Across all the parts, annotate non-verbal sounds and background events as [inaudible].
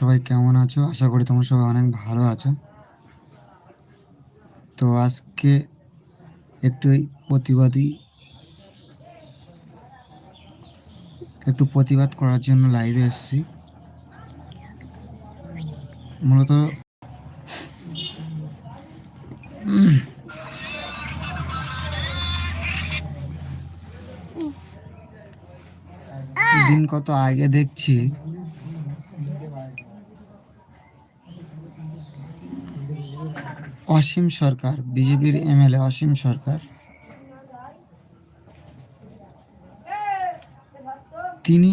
সবাই কেমন আছো? আশা করি তোমরা সবাই অনেক ভালো আছো। তো আজকে একটু প্রতিবাদী, একটু প্রতিবাদ করার জন্য লাইভে এসেছি। মূলত দিন কত আগে দেখছি। অসীম সরকার বিজেপির এমএলএ অসীম সরকার। তিনি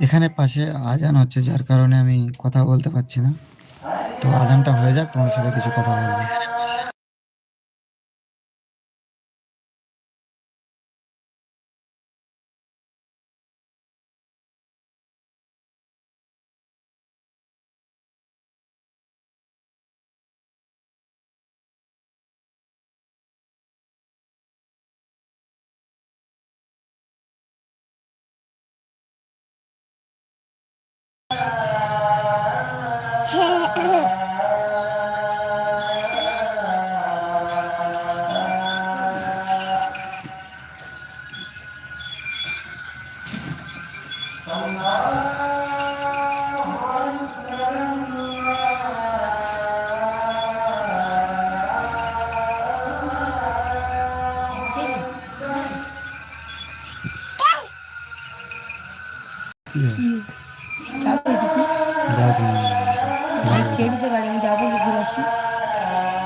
এখানে পাশে আজান হচ্ছে, যার কারণে আমি কথা বলতে পারছি না। তো আজানটা হয়ে যাক তোমার সাথে কিছু কথা বলব।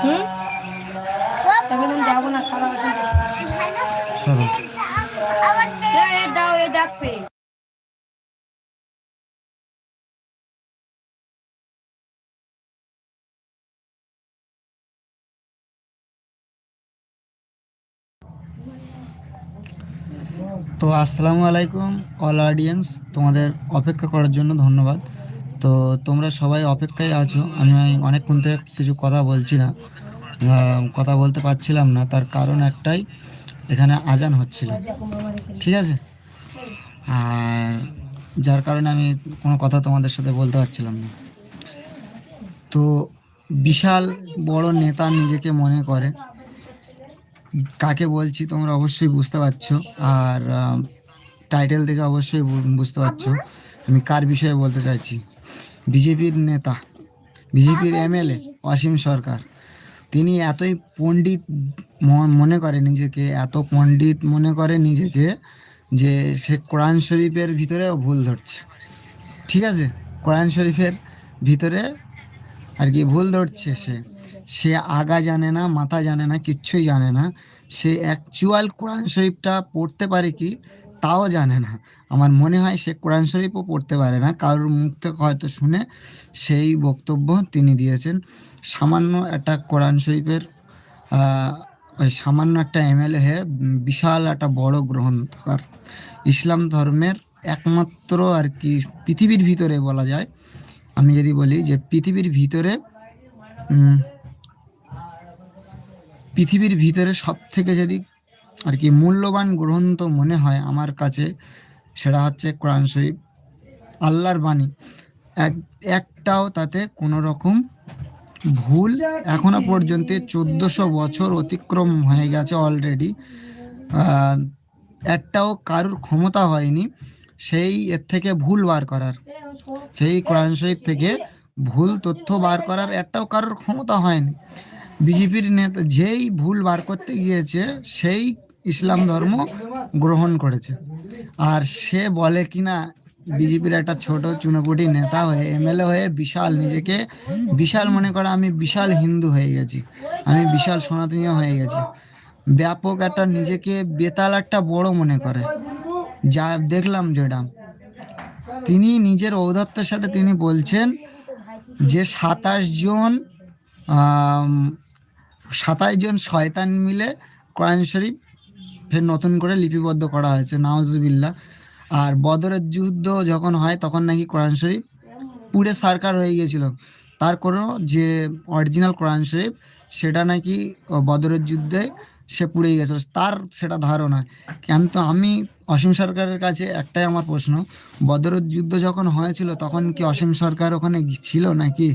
হুম? তবে তুমি যাব না খাবার দাও এ ডাকবে তো আসসালামু আলাইকুম অল অডিয়েন্স তোমাদের অপেক্ষা করার জন্য ধন্যবাদ। তো তোমরা সবাই অপেক্ষায় আছো। আমি অনেকক্ষণ থেকে কিছু কথা বলছি না। কথা বলতে পারছিলাম না। তার কারণ একটাই, এখানে আজান হচ্ছিল। ঠিক আছে? আর যার কারণে আমি কোনো কথা তোমাদের সাথে বলতে পারছিলাম না। তো বিশাল বড় নেতা নিজেকে মনে করে। কাকে বলছি তোমরা অবশ্যই বুঝতে পারছ। আর টাইটেল থেকে অবশ্যই বুঝতে পারছ। আমি কার বিষয়ে বলতে চাইছি? বিজেপির নেতা বিজেপির এমএলএ অসীম সরকার। তিনি এতই পণ্ডিত মনে করে নিজেকে এত পণ্ডিত মনে করে নিজেকে যে সে কোরআন শরীফের ভিতরেও ভুল ধরছে। ঠিক আছে? কোরআন শরীফের ভিতরে আর কি ভুল ধরছে সে। সে আগা জানে না মাথা জানে না কিচ্ছুই জানে না। সে অ্যাকচুয়াল কোরআন শরীফটা পড়তে পারে কি? তাও জানে না। আমার মনে হয় সে কোরআন শরীফও পড়তে পারে না। কারোর মুখ থেকে হয়তো শুনে সেই বক্তব্য তিনি দিয়েছেন। সামান্য একটা কোরআন শরীফের ওই সামান্য একটা এমএলএ হয়ে বিশাল একটা বড় গ্রন্থকার ইসলাম ধর্মের একমাত্র আর কি পৃথিবীর ভিতরে বলা যায়। আমি যদি বলি যে পৃথিবীর ভিতরে পৃথিবীর ভিতরে সব থেকে যদি আর কি মূল্যবান গ্রন্থ মনে হয় আমার কাছে, সেটা হচ্ছে কোরআন শরীফ। আল্লাহর বাণী। এক, একটাও তাতে কোনো রকম ভুল এখনও পর্যন্ত চোদ্দোশো বছর অতিক্রম হয়ে গেছে অলরেডি একটাও কারুর ক্ষমতা হয়নি, সেই এর থেকে ভুল বার করার। সেই কোরআন শরীফ থেকে ভুল তথ্য বার করার একটাও কারোর ক্ষমতা হয়নি। বিজেপির নেতা যেই ভুল বার করতে গিয়েছে, সেই ইসলাম ধর্ম গ্রহণ করেছে। আর সে বলে কিনা, বিজেপির একটা ছোট চুনোপুটি নেতা হয়ে, এমএলএ হয়ে বিশাল নিজেকে, বিশাল মনে করে আমি বিশাল হিন্দু হয়ে গেছি। আমি বিশাল সনাতনীয় হয়ে গেছি। ব্যাপক একটা নিজেকে বেতাল একটা বড় মনে করে। যা দেখলাম যেটা তিনি নিজের ঔদত্তের সাথে তিনি বলছেন যে সাতাশ জন সাতাশ জন শয়তান মিলে কোরআন শরীফ ফের নতুন করে লিপিবদ্ধ করা হয়েছে, নাওজুবিল্লা। আর বদরের যুদ্ধ যখন হয়, তখন নাকি কোরআন শরীফ পুড়ে সারকার হয়ে গিয়েছিল। তার কোনো যে অরিজিনাল কোরআন শরীফ, সেটা নাকি বদরের যুদ্ধে সে পুড়ে গেছিল। তার সেটা ধারণা। কিন্তু আমি অসীম সরকারের কাছে একটাই আমার প্রশ্ন, বদরের যুদ্ধ যখন হয়েছিল, তখন কি অসীম সরকার ওখানে ছিল নাকি?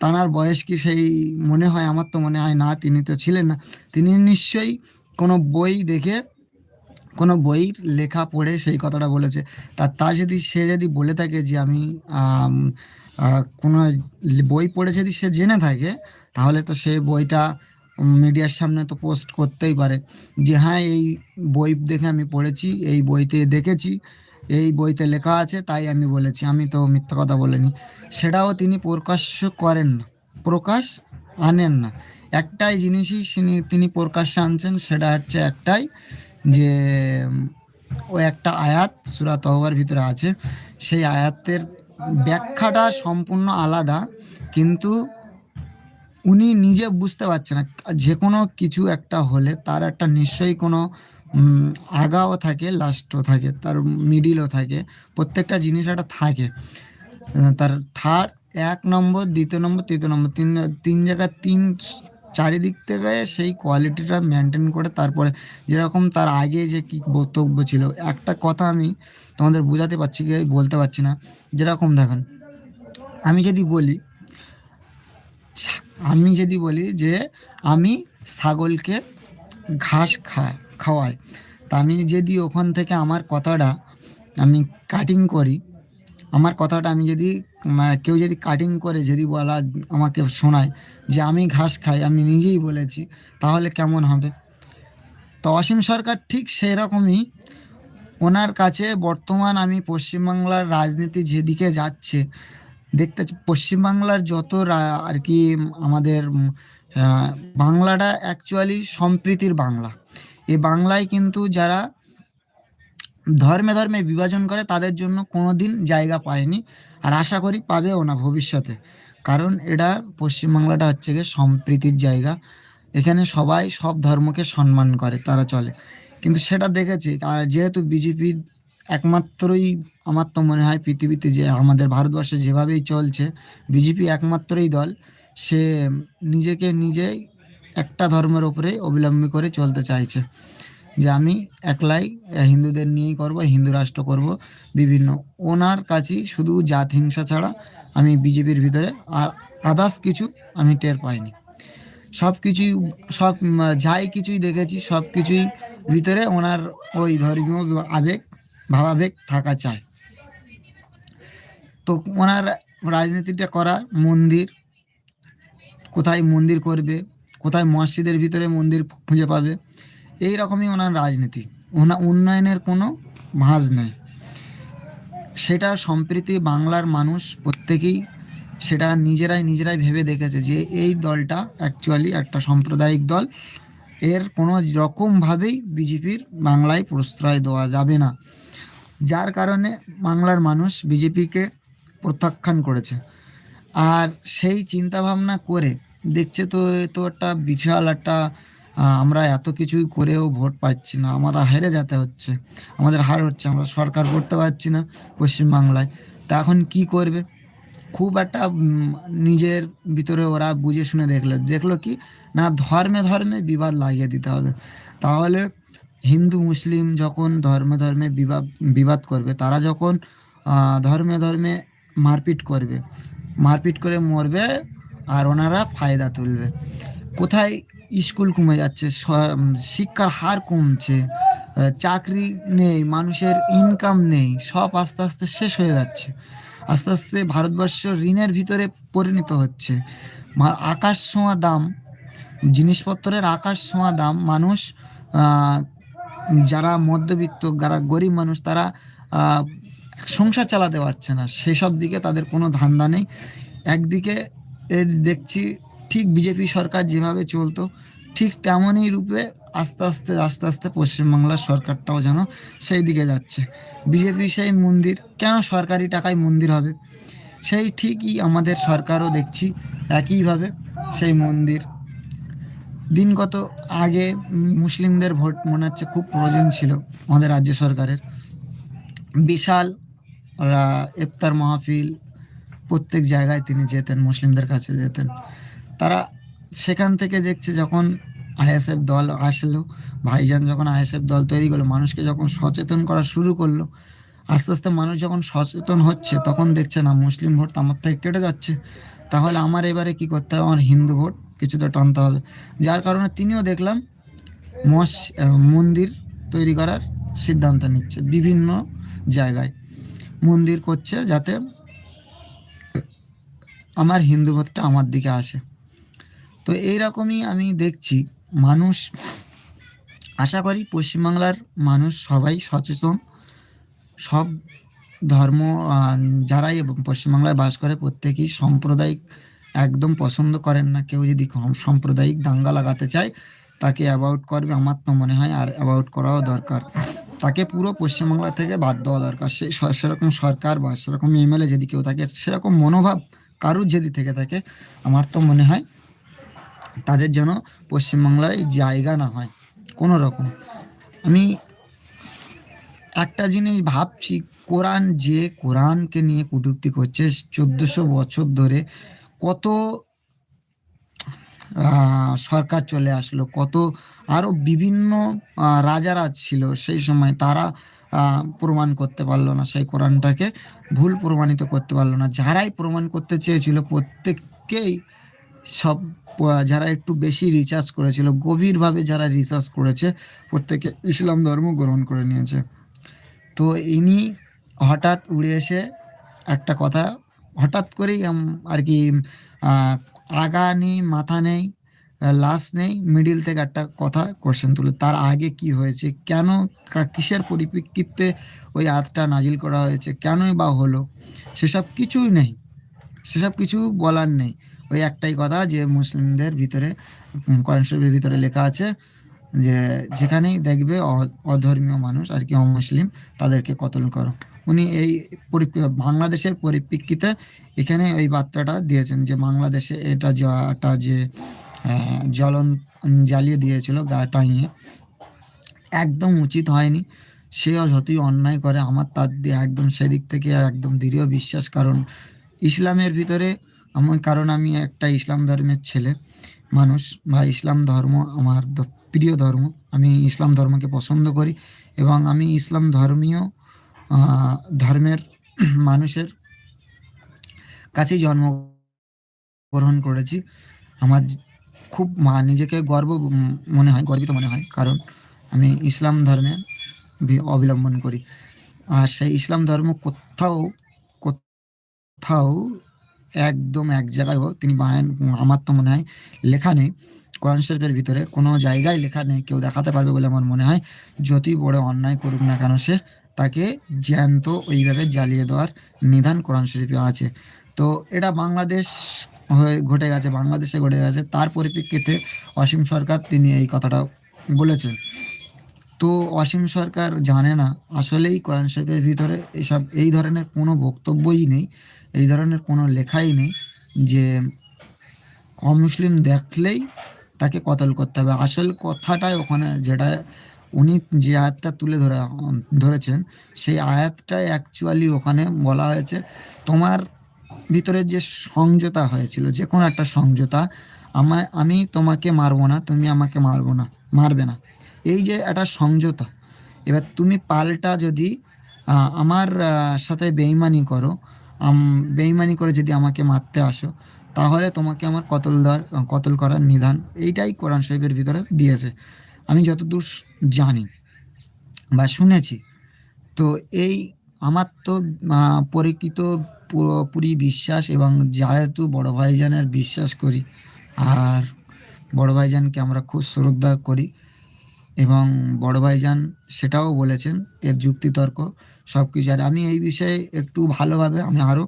তানার বয়স কি সেই মনে হয়? আমার তো মনে হয় না, তিনি তো ছিলেন না। তিনি নিশ্চয়ই কোনো বই দেখে কোনো বইয়ের লেখা পড়ে সেই কথাটা বলেছে। তা তা যদি সে যদি বলে থাকে যে আমি কোনো বই পড়ে যদি সে জেনে থাকে, তাহলে তো সে বইটা মিডিয়ার সামনে তো পোস্ট করতেই পারে। যে হ্যাঁ এই বই দেখে আমি পড়েছি, এই বইতে দেখেছি, এই বইতে লেখা আছে, তাই আমি বলেছি, আমি তো মিথ্যা কথা বলিনি। সেটাও তিনি প্রকাশ্য করেন না, প্রকাশ আনেন না। একটাই জিনিসই তিনি প্রকাশ্যে আনছেন, সেটা হচ্ছে একটাই যে ও একটা আয়াত, সুরা তহবার ভিতরে আছে। সেই আয়াতের ব্যাখ্যাটা সম্পূর্ণ আলাদা, কিন্তু উনি নিজে বুঝতে পারছে না। যে কোনো কিছু একটা হলে তার একটা নিশ্চয়ই কোনো আগাও থাকে লাস্টও থাকে, তার মিডিলও থাকে, প্রত্যেকটা জিনিস একটা থাকে। তার থার্ড, এক নম্বর, দ্বিতীয় নম্বর, তৃতীয় নম্বর, তিন তিন জায়গায় তিন চারিদিক থেকে সেই কোয়ালিটিটা মেনটেন করে তারপরে যেরকম তার আগে যে কি বক্তব্য ছিল, একটা কথা আমি তোমাদের বোঝাতে পারছি কি বলতে পারছি না। যেরকম দেখেন, আমি যদি বলি, আমি যদি বলি যে আমি ছাগলকে ঘাস খা, খাওয়াই, তা আমি যদি ওখান থেকে আমার কথাটা আমি কাটিং করি, আমার কথাটা আমি যদি কেউ যদি কাটিং করে, যদি বলা আমাকে শোনায় যে আমি ঘাস খাই, আমি নিজেই বলেছি, তাহলে কেমন হবে? তো অসীম সরকার ঠিক সেই রকমই ওনার কাছে বর্তমান আমি পশ্চিমবাংলার রাজনীতি যেদিকে যাচ্ছে, দেখতে পশ্চিমবাংলার যত আর কি আমাদের বাংলাটা অ্যাকচুয়ালি সম্প্রীতির বাংলা। এই বাংলায় কিন্তু যারা ধর্মে ধর্মে বিভাজন করে, তাদের জন্য কোনো দিন জায়গা পায়নি। আর আশা করি পাবেও না ভবিষ্যতে। কারণ এটা পশ্চিমবাংলাটা হচ্ছে গিয়ে সম্প্রীতির জায়গা। এখানে সবাই সব ধর্মকে সম্মান করে, তারা চলে। কিন্তু সেটা দেখেছি, আর যেহেতু বিজেপি একমাত্রই আমার তো মনে হয় পৃথিবীতে যে আমাদের ভারতবর্ষে যেভাবেই চলছে বিজেপি একমাত্রই দল, সে নিজেকে নিজেই একটা ধর্মের ওপরে অবলম্বী করে চলতে চাইছে। যে আমি একলাই হিন্দুদের নিয়েই করব, হিন্দু রাষ্ট্র করব, বিভিন্ন। ওনার কাছেই শুধু জাত হিংসা ছাড়া আমি বিজেপির ভিতরে আর আদার্স কিছু আমি টের পাইনি। সব কিছুই, সব যাই কিছুই দেখেছি, সব কিছুই ভিতরে ওনার ওই ধর্মীয় আবেগ, ভাবাবেগ থাকা চায় তো ওনার রাজনীতিটা করা, মন্দির, কোথায় মন্দির করবে, কোথায় মসজিদের ভিতরে মন্দির খুঁজে পাবে এই রকমই ওনার রাজনীতি। ওনা উন্নয়নের কোনো ভাঁজ নেই। সেটা সম্প্রীতি বাংলার মানুষ প্রত্যেকেই সেটা নিজেরাই নিজেরাই ভেবে দেখেছে যে এই দলটা অ্যাকচুয়ালি একটা সাম্প্রদায়িক দল। এর কোনো রকমভাবেই বিজেপির বাংলায় প্রশ্রয় দেওয়া যাবে না। যার কারণে বাংলার মানুষ বিজেপিকে প্রত্যাখ্যান করেছে। আর সেই চিন্তা ভাবনা করে দেখছে তো এ তো একটা বিশাল একটা আমরা এত কিছুই করেও ভোট পাচ্ছি না। আমরা হেরে যেতে হচ্ছে। আমাদের হার হচ্ছে, আমরা সরকার করতে পারছি না পশ্চিমবাংলায়। তা এখন কি করবে? খুব একটা নিজের ভিতরে ওরা বুঝে শুনে দেখল। দেখল কি? না, ধর্মে ধর্মে বিবাদ লাগিয়ে দিতে হবে। তাহলে হিন্দু, মুসলিম যখন ধর্মে ধর্মে বিবাদ বিবাদ করবে, তারা যখন ধর্মে ধর্মে মারপিট করবে, মারপিট করে মরবে আর ওনারা ফায়দা তুলবে। কোথায় স্কুল কমে যাচ্ছে শিক্ষার হার কমছে চাকরি নেই, মানুষের ইনকাম নেই, সব আস্তে আস্তে শেষ হয়ে যাচ্ছে। আস্তে আস্তে ভারতবর্ষ ঋণের ভিতরে পরিণত হচ্ছে। আকাশ ছোঁয়া দাম, জিনিসপত্রের আকাশ ছোঁয়া দাম, মানুষ যারা মধ্যবিত্ত, যারা গরিব মানুষ, তারা সংসার চালাতে পারছে না। সেসব দিকে তাদের কোনো ধান্দা নেই। একদিকে দেখছি ঠিক বিজেপি সরকার যেভাবে চলতো, ঠিক তেমনই রূপে আস্তে আস্তে আস্তে আস্তে পশ্চিমবাংলার সরকারটাও যেন সেই দিকে যাচ্ছে। বিজেপি সেই মন্দির, কেন সরকারি টাকায় মন্দির হবে? সেই ঠিকই আমাদের সরকারও দেখছি একইভাবে সেই মন্দির। দিন কত আগে মুসলিমদের ভোট মনে হচ্ছে খুব প্রয়োজন ছিল আমাদের রাজ্য সরকারের। বিশাল ইফতার মাহফিল প্রত্যেক জায়গায় তিনি যেতেন, মুসলিমদের কাছে যেতেন। তারা সেখান থেকে দেখছে যখন আইএসএফ দল আসলো, ভাইজান যখন আইএসএফ দল তৈরি করল, মানুষকে যখন সচেতন করা শুরু করল, আস্তে আস্তে মানুষ যখন সচেতন হচ্ছে, তখন দেখছে না, মুসলিম ভোট আমার থেকে কেটে যাচ্ছে। তাহলে আমার এবারে কি করতে হবে? আমার হিন্দু ভোট কিছুটা টানতে হবে। যার কারণে তিনিও দেখলাম মস মন্দির তৈরি করার সিদ্ধান্ত নিচ্ছে বিভিন্ন জায়গায়। মন্দির করছে যাতে আমার হিন্দু ভোটটা আমার দিকে আসে। তো এইরকমই আমি দেখছি। মানুষ, আশা করি পশ্চিমবাংলার মানুষ সবাই সচেতন। সব ধর্ম যারাই পশ্চিমবাংলায় বাস করে প্রত্যেকেই সাম্প্রদায়িক একদম পছন্দ করেন না। কেউ যদি সাম্প্রদায়িক দাঙ্গা লাগাতে চায়, তাকে অ্যাবাউট করবে আমার তো মনে হয়, আর অ্যাবাউট করাও দরকার। তাকে পুরো পশ্চিমবাংলা থেকে বাদ দেওয়া দরকার। স- সেরকম সরকার বা সেরকম এমএলএ যদি কেউ থাকে, সেরকম মনোভাব কারুর যদি থেকে থাকে, আমার তো মনে হয় তাদের যেন পশ্চিমবাংলায় জায়গা না হয়, কোনো রকম। আমি একটা জিনিস ভাবছি, কোরআন যে কোরআনকে নিয়ে কটূক্তি করছে, চোদ্দশো বছর ধরে কত সরকার চলে আসলো, কত আরও বিভিন্ন রাজারা ছিল, সেই সময় তারা প্রমাণ করতে পারল না, সেই কোরআনটাকে ভুল প্রমাণিত করতে পারল না। যারাই প্রমাণ করতে চেয়েছিল, প্রত্যেককেই সব যারা একটু বেশি রিচার্জ করেছিল, গভীরভাবে যারা রিসার্চ করেছে, প্রত্যেকে ইসলাম ধর্ম গ্রহণ করে নিয়েছে। তো ইনি হঠাৎ উড়ে এসে একটা কথা, হঠাৎ করেই আর কি আগা নেই, মাথা নেই, লাশ নেই মিডিল থেকে একটা কথা কোশ্চেন তুলে, তার আগে কি হয়েছে, কেন কিসের পরিপ্রেক্ষিতে ওই আতটা নাজিল করা হয়েছে, কেনই বা হলো, সেসব কিছুই নেই, সেসব কিছু বলার নেই। ওই একটাই কথা যে মুসলিমদের ভিতরে কোরআন শরীফের ভিতরে লেখা আছে যে যেখানেই দেখবে অধর্মীয় মানুষ আর কি অমুসলিম, তাদেরকে কতল করো। উনি এই বাংলাদেশের পরিপ্রেক্ষিতে এখানে ওই বার্তাটা দিয়েছেন যে বাংলাদেশে এটা যাটা যে জ্বলন জ্বালিয়ে দিয়েছিল গা টাঙিয়ে একদম উচিত হয়নি। সেও যতই অন্যায় করে, আমার তার দিয়ে একদম সেদিক থেকে একদম দৃঢ় বিশ্বাস, কারণ ইসলামের ভিতরে আমার কারণ আমি একটা ইসলাম ধর্মের ছেলে, মানুষ। বা ইসলাম ধর্ম আমার প্রিয় ধর্ম। আমি ইসলাম ধর্মকে পছন্দ করি এবং আমি ইসলাম ধর্মীয় ধর্মের [clears throat] মানুষের কাছেই জন্মগ্রহণ করেছি। আমার খুব মা, নিজেকে গর্ব মনে হয়, গর্বিত মনে হয়। কারণ আমি ইসলাম ধর্মে অবলম্বন করি। আর সেই ইসলাম ধর্ম কোথাও কোথাও একদম এক জায়গায় হোক তিনি বায়ান আমার তো মনে হয়। লেখা নেই। কোরআন শরীফের ভিতরে কোনো জায়গায় লেখা নেই। কেউ দেখাতে পারবে বলে আমার মনে হয়। যতই বড় অন্যায় করুক না কেন সে তাকে জ্যান্ত ওইভাবে জ্বালিয়ে দেওয়ার নিধান কোরআন শরীফে আছে। তো এটা বাংলাদেশ হয়ে ঘটে গেছে, বাংলাদেশে ঘটে গেছে। তার পরিপ্রেক্ষিতে অসীম সরকার তিনি এই কথাটা বলেছেন। তো অসীম সরকার জানে না, আসলেই কোরআন শরীফের ভিতরে এসব এই ধরনের কোনো বক্তব্যই নেই। এই ধরনের কোনো লেখাই নেই যে অমুসলিম দেখলেই তাকে কতল করতে হবে। আসল কথাটাই ওখানে যেটা, উনি যে আয়াতটা তুলে ধরে, ধরেছেন, সেই আয়াতটাই অ্যাকচুয়ালি ওখানে বলা হয়েছে। তোমার ভিতরে যে সংযতা হয়েছিল, যে কোনো একটা সংযতা আমায় আমি তোমাকে মারবো না, তুমি আমাকে মারবো না, মারবে না। এই যে একটা সংযতা, এবার তুমি পাল্টা যদি আমার সাথে বেইমানি করো বেইমানি করে যদি আমাকে মারতে আসো তাহলে তোমাকে আমার কতল দেওয়ার কতল করার নিধান এইটাই কোরআন শরীফের ভিতরে দিয়েছে। আমি যতদূর জানি বা শুনেছি তো এই আমার তো আহ, পরিচিত পুরোপুরি বিশ্বাস এবং যেহেতু বড় ভাইজানের বিশ্বাস করি আর বড় ভাইজানকে আমরা খুব শ্রদ্ধা করি এবং বড় ভাইজান সেটাও বলেছেন এর যুক্তিতর্ক সব কিছু আর আমি এই বিষয়ে একটু ভালোভাবে আমি আরও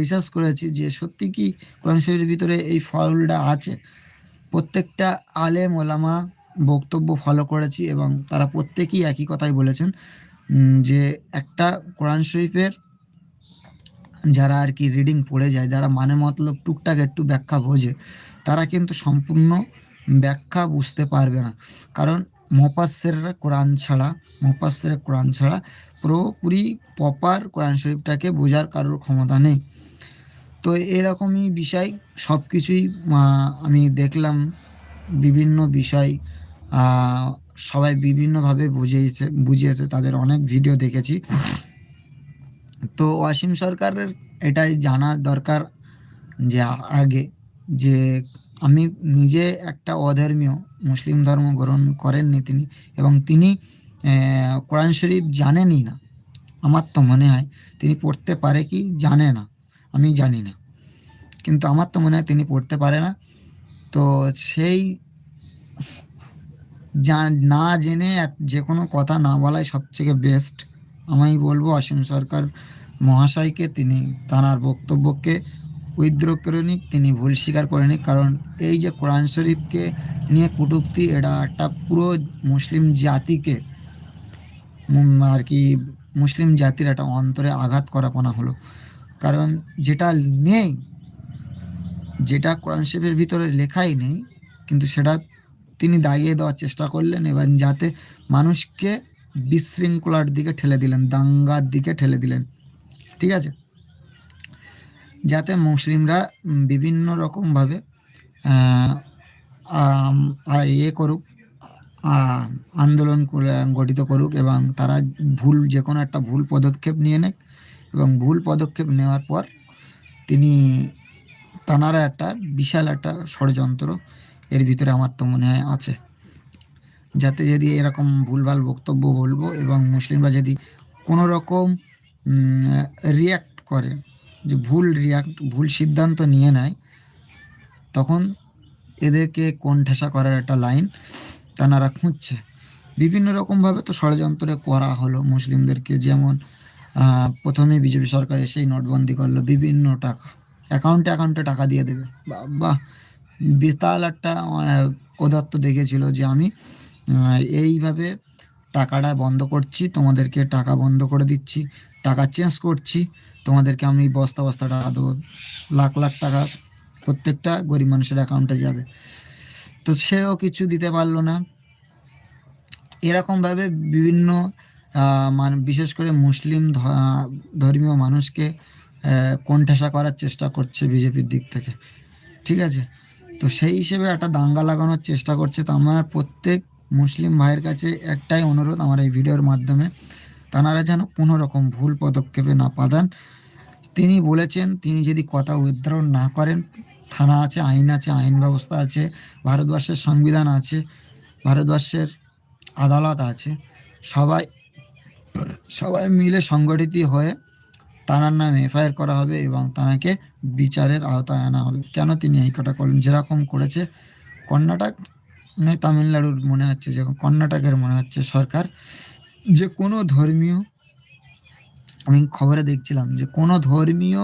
রিসার্চ করেছি যে সত্যি কি কোরআন শরীফের ভিতরে এই ফলটা আছে। প্রত্যেকটা আলেম ওলামা বক্তব্য ফলো করেছি এবং তারা প্রত্যেকেই একই কথাই বলেছেন যে একটা কোরআন শরীফের যারা আর কি রিডিং পড়ে যায়, যারা মানে মতলব টুকটাক একটু ব্যাখ্যা বোঝে, তারা কিন্তু সম্পূর্ণ ব্যাখ্যা বুঝতে পারবে না। কারণ মোপাস্সেররা কোরআন ছাড়া মোপাস্সের কোরআন ছাড়া পুরোপুরি প্রপার কোরআন শরীফটাকে বোঝার কারোর ক্ষমতা নেই। তো এরকমই বিষয় সব কিছুই আমি দেখলাম বিভিন্ন বিষয় সবাই বিভিন্নভাবে বুঝিয়েছে বুঝিয়েছে, তাদের অনেক ভিডিও দেখেছি। তো অসীম সরকারের এটাই জানা দরকার যে আগে, যে আমি নিজে একটা অধর্মীয় মুসলিম ধর্ম গ্রহণ করেননি তিনি এবং তিনি কোরআন শরীফ জানেনই না। আমার তো মনে হয় তিনি পড়তে পারে কি জানে না, আমি জানি না। কিন্তু আমার তো মনে হয় তিনি পড়তে পারে না। তো সেই না জেনে যে কোনো কথা না বলাই সবথেকে বেস্ট আমি বলব অসীম সরকার মহাশয়কে, তিনি তাঁর বক্তব্যকে উইদ্র করে নিক, তিনি ভুল স্বীকার করে নিক। কারণ এই যে কোরআন শরীফকে নিয়ে কটূক্তি, এটা একটা পুরো মুসলিম জাতিকে আর কি, মুসলিম জাতির একটা অন্তরে আঘাত করাপনা হলো। কারণ যেটা নেই, যেটা কোরআন শরীফের ভিতরে লেখাই নেই, কিন্তু সেটা তিনি দাগিয়ে দেওয়ার চেষ্টা করলেন এবং যাতে মানুষকে বিশৃঙ্খলার দিকে ঠেলে দিলেন, দাঙ্গার দিকে ঠেলে দিলেন। ঠিক আছে? যাতে মুসলিমরা বিভিন্ন রকমভাবে ইয়ে করুক আন্দোলন করে- গঠিত করুক এবং তারা ভুল, যে কোনো একটা ভুল পদক্ষেপ নিয়ে নেক এবং ভুল পদক্ষেপ নেওয়ার পর তিনি তানারা একটা বিশাল একটা ষড়যন্ত্র এর ভিতরে আমার তো মনে হয় আছে। যাতে যদি এরকম ভুলভাল বক্তব্য বলব এবং মুসলিমরা যদি কোনো রকম রিয়াক্ট করে, যে ভুল রিয়াক্ট ভুল সিদ্ধান্ত নিয়ে নেয়, তখন এদেরকে কোণঠাসা করার একটা লাইন তানারা খুঁজছে। বিভিন্ন রকমভাবে তো ষড়যন্ত্রে করা হলো মুসলিমদেরকে। যেমন প্রথমে বিজেপি সরকার এসেই নোটবন্দি করল বিভিন্ন টাকা। অ্যাকাউন্টে অ্যাকাউন্টে টাকা দিয়ে দেবে। বাহ বিশাল একটা ঔদাত্য দেখেছিল যে আমি এইভাবে টাকাটা বন্ধ করছি, তোমাদেরকে টাকা বন্ধ করে দিচ্ছি, টাকা চেঞ্জ করছি, তোমাদেরকে আমি বস্তা বস্তা টাকা দেবো। লাখ লাখ টাকা প্রত্যেকটা গরিব মানুষের অ্যাকাউন্টে যাবে। তো সেও কিছু দিতে পারল না। এরকমভাবে বিভিন্ন মান, বিশেষ করে মুসলিম ধর্মীয় মানুষকে কোণঠাসা করার চেষ্টা করছে বিজেপির দিক থেকে। ঠিক আছে? তো সেই হিসেবে একটা দাঙ্গা লাগানোর চেষ্টা করছে। তো আমার প্রত্যেক মুসলিম ভাইয়ের কাছে একটাই অনুরোধ আমার এই ভিডিওর মাধ্যমে তানারা যেন কোনো রকম ভুল পদক্ষেপে না পাদান তিনি বলেছেন, তিনি যদি কথা উদ্ধারণ না করেন থানা আছে, আইন আছে, আইন ব্যবস্থা আছে, ভারতবর্ষের সংবিধান আছে, ভারতবর্ষের আদালত আছে। সবাই সবাই মিলে সংগঠিত হয়ে তানার নামে এফআইআর করা হবে এবং তানাকে বিচারের আওতায় আনা হবে। কেন তিনি এই কটা করলেন যেরকম করেছে কর্ণাটক নেই তামিলনাড়ুর মনে হচ্ছে যে কর্ণাটকের মনে হচ্ছে সরকার, যে কোনো ধর্মীয়, আমি খবরে দেখছিলাম যে কোনো ধর্মীয়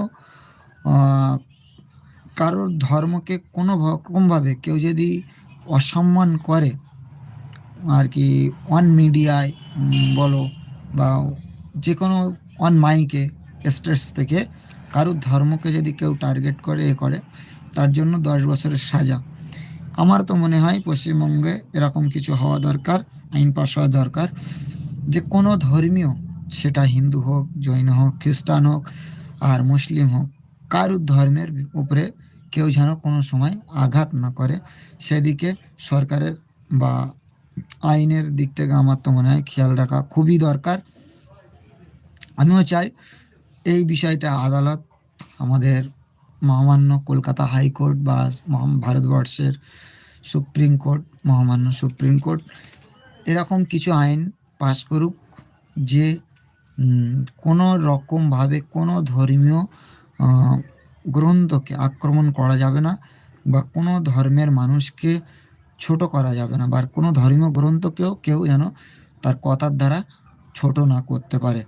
কারোর ধর্মকে কোনো রকমভাবে কেউ যদি অসম্মান করে, আর কি অন মিডিয়ায় বলো বা যে কোনো অন মাইকে স্টেজ থেকে কারোর ধর্মকে যদি কেউ টার্গেট করে, এ করে, তার জন্য দশ বছরের সাজা। আমার তো মনে হয় পশ্চিমবঙ্গে এরকম কিছু হওয়া দরকার, আইন পাশ হওয়া দরকার, যে কোনো ধর্মীয়, সেটা হিন্দু হোক, জৈন হোক, খ্রিস্টান হোক, আর মুসলিম হোক, কারুর ধর্মের উপরে কেউ যেন কোনো সময় আঘাত না করে। সেদিকে সরকারের বা আইনের দিক থেকে আমার তো মনে হয় খেয়াল রাখা খুবই দরকার। আমিও চাই এই বিষয়টা আদালত আমাদের মহামান্য কলকাতা হাইকোর্ট বা ভারতবর্ষের সুপ্রিম কোর্ট, মহামান্য সুপ্রিম কোর্ট এরকম কিছু আইন পাশ করুক যে কোনো রকমভাবে কোনো ধর্মীয় গ্রন্থকে আক্রমণ করা যাবে না বা কোনো ধর্মের মানুষকে ছোট করা যাবে না বা কোনো ধর্মীয় গ্রন্থকেও কেউ যেন তার কথার দ্বারা ছোট না করতে পারে।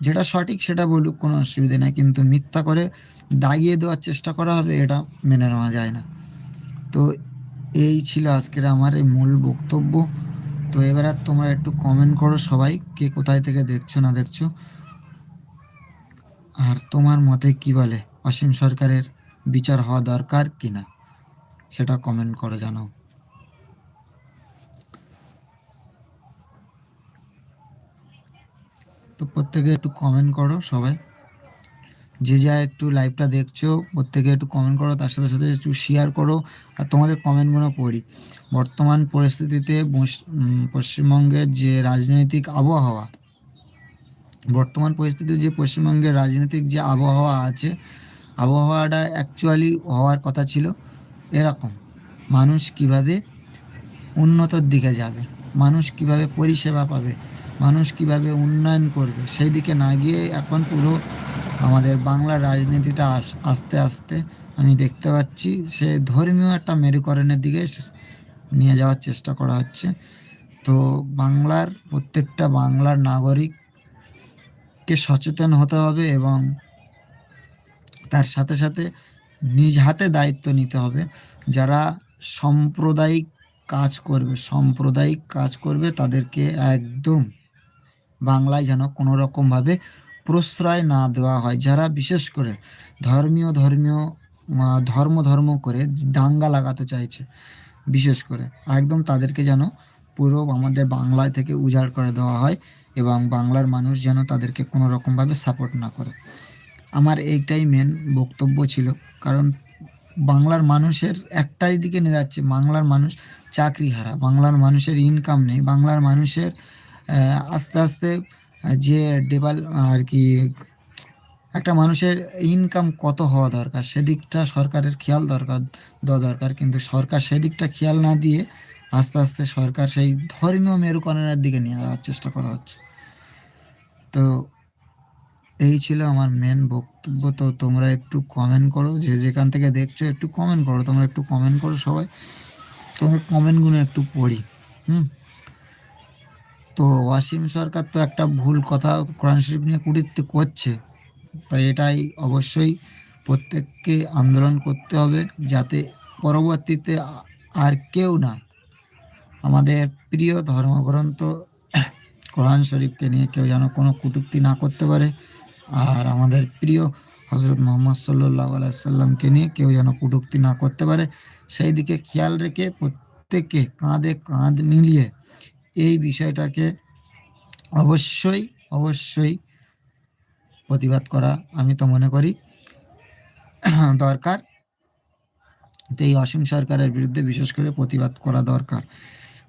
যেটা সঠিক সেটা বলুক কোনো অসুবিধে নেই, কিন্তু মিথ্যা করে দাগিয়ে দেওয়ার চেষ্টা করা হবে এটা মেনে নেওয়া যায় না। তো এই ছিল আজকের আমার এই মূল বক্তব্য। তো এবার আর তোমরা একটু কমেন্ট করো সবাই, কে কোথায় থেকে দেখছ না দেখছ। আর তোমার মতে কি বলে? অসীম সরকারের বিচার হওয়া দরকার কি না, সেটা কমেন্ট করে জানাও। তো প্রত্যেকে একটু কমেন্ট করো সবাই। যে যা একটু লাইভটা দেখছ, প্রত্যেকে একটু কমেন্ট করো, তার সাথে সাথে একটু শেয়ার করো, আর তোমাদের কমেন্টগুলো পড়ি। বর্তমান পরিস্থিতিতে পশ্চিমবঙ্গের যে রাজনৈতিক আবহাওয়া, বর্তমান পরিস্থিতিতে যে পশ্চিমবঙ্গের রাজনৈতিক যে আবহাওয়া আছে আবহাওয়াটা অ্যাকচুয়ালি হওয়ার কথা ছিল এরকম। মানুষ কীভাবে উন্নতর দিকে যাবে, মানুষ কীভাবে পরিষেবা পাবে, মানুষ কীভাবে উন্নয়ন করবে, সেই দিকে না গিয়ে এখন পুরো আমাদের বাংলার রাজনীতিটা আস- আস্তে আস্তে আমি দেখতে পাচ্ছি, সে ধর্মীয় একটা মেরুকরণের দিকে নিয়ে যাওয়ার চেষ্টা করা হচ্ছে। তো বাংলার প্রত্যেকটা বাংলার নাগরিককে সচেতন হতে হবে এবং তার সাথে সাথে নিজ হাতে দায়িত্ব নিতে হবে। যারা সাম্প্রদায়িক কাজ করবে, সাম্প্রদায়িক কাজ করবে, তাদেরকে একদম বাংলায় যেন কোনো রকমভাবে প্রশ্রয় না দেওয়া হয়। যারা বিশেষ করে ধর্মীয় ধর্মীয় ধর্ম ধর্ম করে দাঙ্গা লাগাতে চাইছে, বিশেষ করে একদম তাদেরকে যেন পুরো আমাদের বাংলায় থেকে উজাড় করে দেওয়া হয় এবং বাংলার মানুষ যেন তাদেরকে কোনো রকমভাবে সাপোর্ট না করে। আমার এইটাই মেন বক্তব্য ছিল। কারণ বাংলার মানুষের একটাই দিকে নিয়ে যাচ্ছে, বাংলার মানুষ চাকরি হারা, বাংলার মানুষের ইনকাম নেই, বাংলার মানুষের আস্তে আস্তে যে ডেভাল আর কি, একটা মানুষের ইনকাম কত হওয়া দরকার, সেদিকটা সরকারের খেয়াল দরকার, দেওয়া দরকার। কিন্তু সরকার সেদিকটা খেয়াল না দিয়ে আস্তে আস্তে সরকার সেই ধর্মীয় মেরুকরণের দিকে নিয়ে যাওয়ার চেষ্টা করা হচ্ছে। তো এই ছিল আমার মেন বক্তব্য। তো তোমরা একটু কমেন্ট করো, যে যেখান থেকে দেখছ একটু কমেন্ট করো, তোমরা একটু কমেন্ট করো সবাই। তোমার কমেন্টগুলো একটু পড়ি, হুম? তো ওয়াসিম সরকার তো একটা ভুল কথা কোরআন শরীফ নিয়ে কুটিত্ব করছে। তাই এটাই অবশ্যই প্রত্যেককে আন্দোলন করতে হবে, যাতে পরবর্তীতে আর কেউ না আমাদের প্রিয় ধর্মগ্রন্থ কোরআন শরীফকে নিয়ে কেউ যেন কোনো কটূক্তি না করতে পারে। আর আমাদের প্রিয় হজরত মোহাম্মদ সাল্লাহ আলাইসাল্লামকে নিয়ে কেউ যেন কটূক্তি না করতে পারে, সেই দিকে খেয়াল রেখে প্রত্যেককে কাঁধে কাঁধ মিলিয়ে এই বিষয়টাকে অবশ্যই অবশ্যই প্রতিবাদ করা আমি তো মনে করি দরকার। তো এই অসীম সরকারের বিরুদ্ধে বিশেষ করে প্রতিবাদ করা দরকার।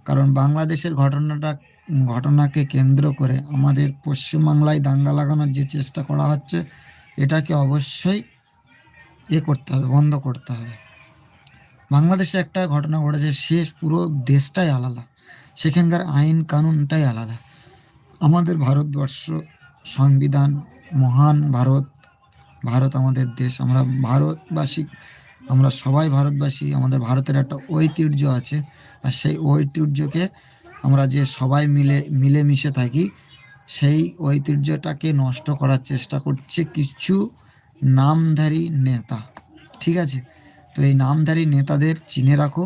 কারণ বাংলাদেশের ঘটনাটা, ঘটনাকে কেন্দ্র করে আমাদের পশ্চিমবাংলায় দাঙ্গা লাগানোর যে চেষ্টা করা হচ্ছে, এটাকে অবশ্যই এ করতে হবে, বন্ধ করতে হবে। বাংলাদেশে একটা ঘটনা ঘটেছে, সে পুরো দেশটাই আলাদা। সেখানকার আইন কানুনটাই আলাদা। আমাদের ভারতবর্ষ সংবিধান, মহান ভারত ভারত আমাদের দেশ। আমরা ভারতবাসী আমরা সবাই ভারতবাসী, আমাদের ভারতের একটা ঐতিহ্য আছে। আর সেই ঐতিহ্যকে আমরা যে সবাই মিলে, মিলেমিশে থাকি, সেই ঐতিহ্যটাকে নষ্ট করার চেষ্টা করছে কিছু নামধারী নেতা। ঠিক আছে? তো এই নামধারী নেতাদের চিনে রাখো।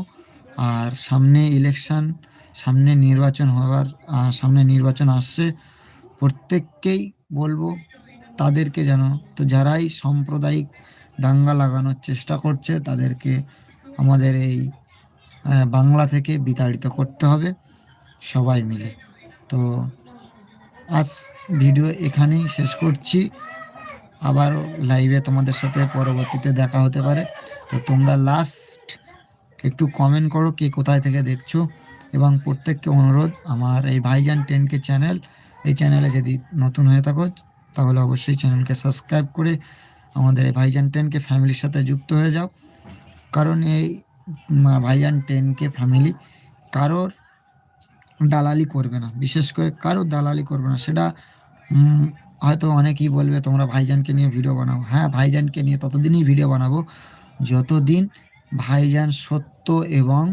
আর সামনে ইলেকশন সামনে নির্বাচন হওয়ার সামনে নির্বাচন আসছে, প্রত্যেককেই বলব তাদেরকে যেন, তো যারাই সাম্প্রদায়িক দাঙ্গা লাগানোর চেষ্টা করছে, তাদেরকে আমাদের এই বাংলা থেকে বিতাড়িত করতে হবে সবাই মিলে। তো আজ ভিডিও এখানেই শেষ করছি। আবারও লাইভে তোমাদের সাথে পরবর্তীতে দেখা হতে পারে। তো তোমরা লাস্ট একটু কমেন্ট করো কে কোথায় থেকে দেখছ। এবং প্রত্যেককে অনুরোধ, আমার এই ভাইজান টেনকে চ্যানেল এই চ্যানেলে যদি নতুন হয়ে থাকো, তাহলে অবশ্যই চ্যানেলকে সাবস্ক্রাইব করে আমাদের এই ভাইজান টেনকে ফ্যামিলির সাথে যুক্ত হয়ে যাও। কারণ এই ভাইজান টেনকে ফ্যামিলি কারোর দালালি করবে না। বিশেষ করে কারোর দালালি করবে না। সেটা হয়তো অনেকেই বলবে, তোমরা ভাইজানকে নিয়ে ভিডিও বানাও। হ্যাঁ ভাইজানকে নিয়ে ততদিনই ভিডিও বানাবো। যতদিন ভাইজান সত্য এবং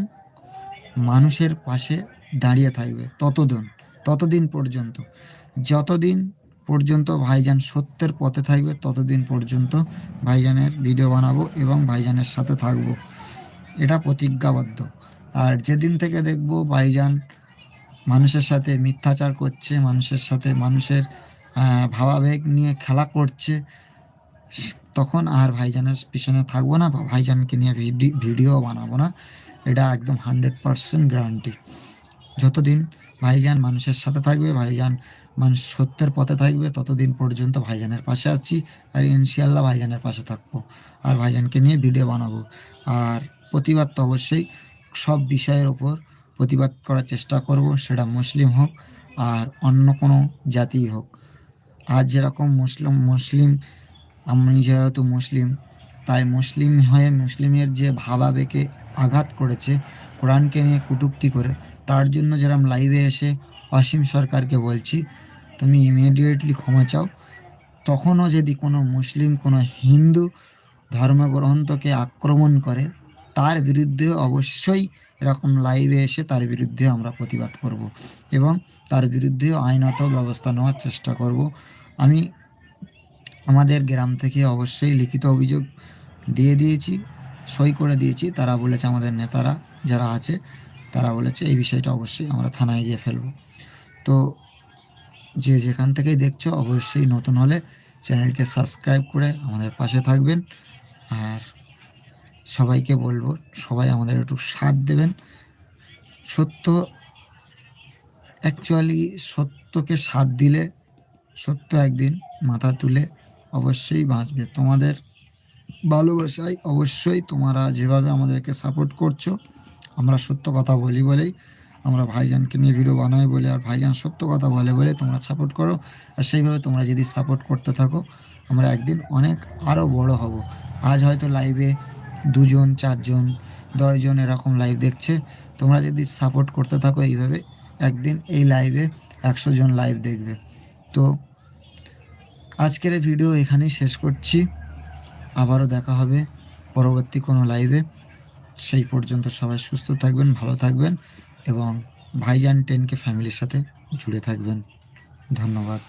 মানুষের পাশে দাঁড়িয়ে থাকবে, ততদিন ততদিন পর্যন্ত। যতদিন পর্যন্ত ভাইজান সত্যের পথে থাকবে, ততদিন পর্যন্ত ভাইজানের ভিডিও বানাবো এবং ভাইজানের সাথে থাকব। এটা প্রতিজ্ঞাবদ্ধ। আর যেদিন থেকে দেখব ভাইজান মানুষের সাথে মিথ্যাচার করছে, মানুষের সাথে মানুষের ভাবাবেগ নিয়ে খেলা করছে, তখন আর ভাইজানের পিছনে থাকব না, বা ভাইজানকে নিয়ে ভিডি- ভিডিও বানাবো না। এটা একদম হান্ড্রেড পারসেন্ট গ্যারান্টি যতদিন ভাইজান মানুষের সাথে থাকবে, ভাইজান মানুষ সত্যের পথে থাকবে, ততদিন পর্যন্ত ভাইজানের পাশে আছি আর ইনশাল্লাহ ভাইজানের পাশে থাকব আর ভাইজানকে নিয়ে ভিডিও বানাবো। আর প্রতিবাদ তো অবশ্যই সব বিষয়ের ওপর প্রতিবাদ করার চেষ্টা করব, সেটা মুসলিম হোক আর অন্য কোনো জাতি হোক। আর যেরকম মুসলিম মুসলিম, আমি যেহেতু মুসলিম, তাই মুসলিম হয়ে মুসলিমের যে ভাবাবেগে আঘাত করেছে, কোরআনকে নিয়ে কটূক্তি করে, তার জন্য যেরকম লাইভে এসে অসীম সরকারকে বলছি, তুমি ইমিডিয়েটলি ক্ষমা চাও। তখনও যদি কোনো মুসলিম, কোনো হিন্দু ধর্মগ্রন্থকে আক্রমণ করে, তার বিরুদ্ধে অবশ্যই এরকম লাইভে এসে তার বিরুদ্ধে আমরা প্রতিবাদ করব এবং তার বিরুদ্ধেও আইনত ব্যবস্থা নেওয়ার চেষ্টা করব। আমি আমাদের গ্রাম থেকে অবশ্যই লিখিত অভিযোগ দিয়ে দিয়েছি, সই করে দিয়েছি। তারা বলেছে, আমাদের নেতারা যারা আছে, তারা বলেছে, এই বিষয়টা অবশ্যই আমরা থানায় গিয়ে ফেলব। তো যে যেখান থেকেই দেখছ, অবশ্যই নতুন হলে চ্যানেলকে সাবস্ক্রাইব করে আমাদের পাশে থাকবেন। আর সবাইকে বলব, সবাই আমাদের একটু সাথ দেবেন। সত্য অ্যাকচুয়ালি সত্যকে সাথ দিলে, সত্য একদিন মাথা তুলে অবশ্যই বাঁচবে। তোমাদের ভালোবাসায় অবশ্যই তোমরা যেভাবে আমাদেরকে সাপোর্ট করছ, আমরা সত্য কথা বলি বলেই আমরা ভাইজানকে নিয়ে ভিডিও বানাই বলে আর ভাইজান সত্য কথা বলে বলে তোমরা সাপোর্ট করো। আর সেইভাবে তোমরা যদি সাপোর্ট করতে থাকো, আমরা একদিন অনেক আরও বড় হব। আজ হয়তো লাইভে দুজন, চারজন, দশজন এরকম লাইভ দেখছে। তোমরা যদি সাপোর্ট করতে থাকো এইভাবে, একদিন এই লাইভে একশো জন লাইভ দেখবে। তো আজকের এই ভিডিও এখানেই শেষ করছি। আবারও দেখা হবে পরবর্তী কোনো লাইভে সেই পর্যন্ত সবাই সুস্থ থাকবেন, ভালো থাকবেন। এবং ভাইজান টেনকে ফ্যামিলির সাথে জুড়ে থাকবেন। ধন্যবাদ।